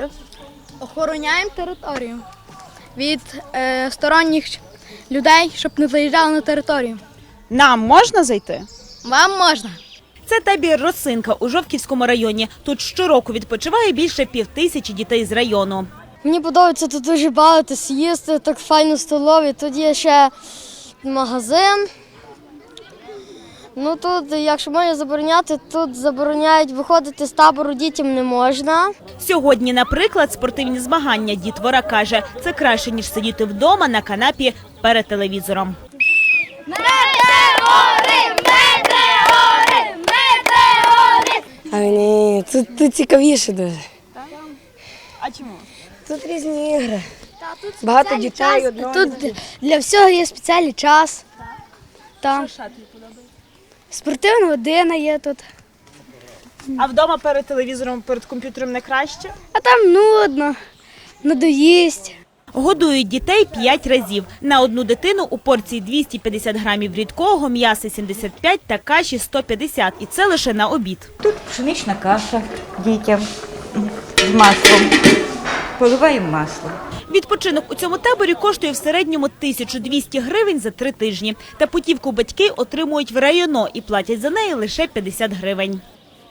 робите? Охороняємо територію від е, сторонніх людей, щоб не заїжджали на територію. Нам можна зайти? Вам можна. Це табір Росинка у Жовківському районі. Тут щороку відпочиває більше півтисячі дітей з району. Мені подобається тут дуже багато з'їсти, так файно столові. Тут є ще магазин. Ну тут, якщо можна забороняти, тут забороняють виходити з табору дітям не можна. Сьогодні, наприклад, спортивні змагання дітвора каже, це краще ніж сидіти вдома на канапі перед телевізором. А ні, тут, тут цікавіше дуже. А чому? Тут різні ігри. Багато дітей. Тут для всього є спеціальний час. Там спортивна година є тут. А вдома перед телевізором, перед комп'ютером не краще? А там нудно, надоїсть. Годують дітей 5 разів. На одну дитину у порції 250 грамів рідкого, м'яса 75 та каші 150. І це лише на обід. Тут пшенична каша дітям з маслом. Поливаємо маслом. Відпочинок у цьому таборі коштує в середньому 1200 гривень за три тижні. Та путівку батьки отримують в районо і платять за неї лише 50 гривень.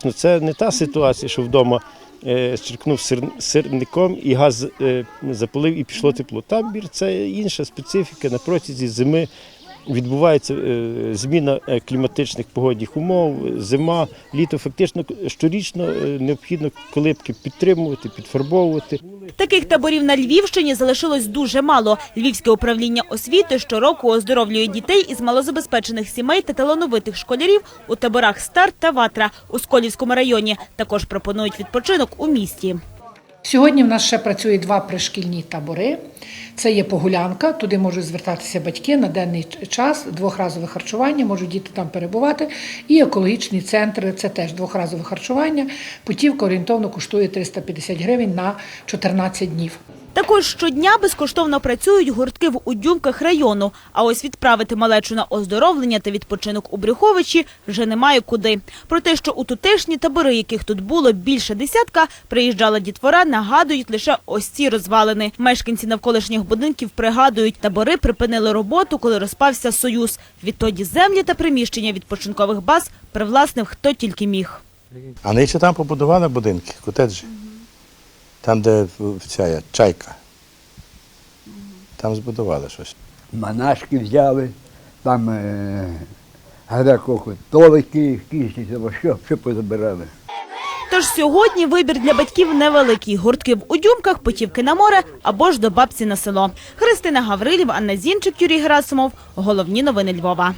Ну, це не та ситуація, що вдома е, черкнув сирником і газ е, запалив і пішло тепло. Табір це інша специфіка. На протязі зими відбувається е, зміна е, кліматичних погодних умов, зима, літо. Фактично щорічно е, необхідно колибки підтримувати, підфарбовувати. Таких таборів на Львівщині залишилось дуже мало. Львівське управління освіти щороку оздоровлює дітей із малозабезпечених сімей та талановитих школярів у таборах Старт та Ватра у Сколівському районі. Також пропонують відпочинок у місті. Сьогодні в нас ще працює два пришкільні табори. Це є погулянка, туди можуть звертатися батьки на денний час, двохразове харчування, можуть діти там перебувати. І екологічні центри це теж двохразове харчування. Путівка орієнтовно коштує 350 гривень на 14 днів. Також щодня безкоштовно працюють гуртки в удюмках району. А ось відправити малечу на оздоровлення та відпочинок у Брюховичі вже немає куди. Про те, що у тутешні табори, яких тут було більше десятка, приїжджала дітвора, нагадують лише ось ці розвалини. Мешканці навколишніх будинків пригадують, табори припинили роботу, коли розпався Союз. Відтоді землі та приміщення відпочинкових баз привласнив хто тільки міг. А вони там побудували будинки, котеджі. Там, де ця чайка. Там збудували щось. монашки взяли, там е, греко-католики, якісь, або що, що позабирали. Тож сьогодні вибір для батьків невеликий. Гуртки в Удюмках, путівки на море або ж до бабці на село. Христина Гаврилів, Анна Зінчик, Юрій Герасимов. Головні новини Львова.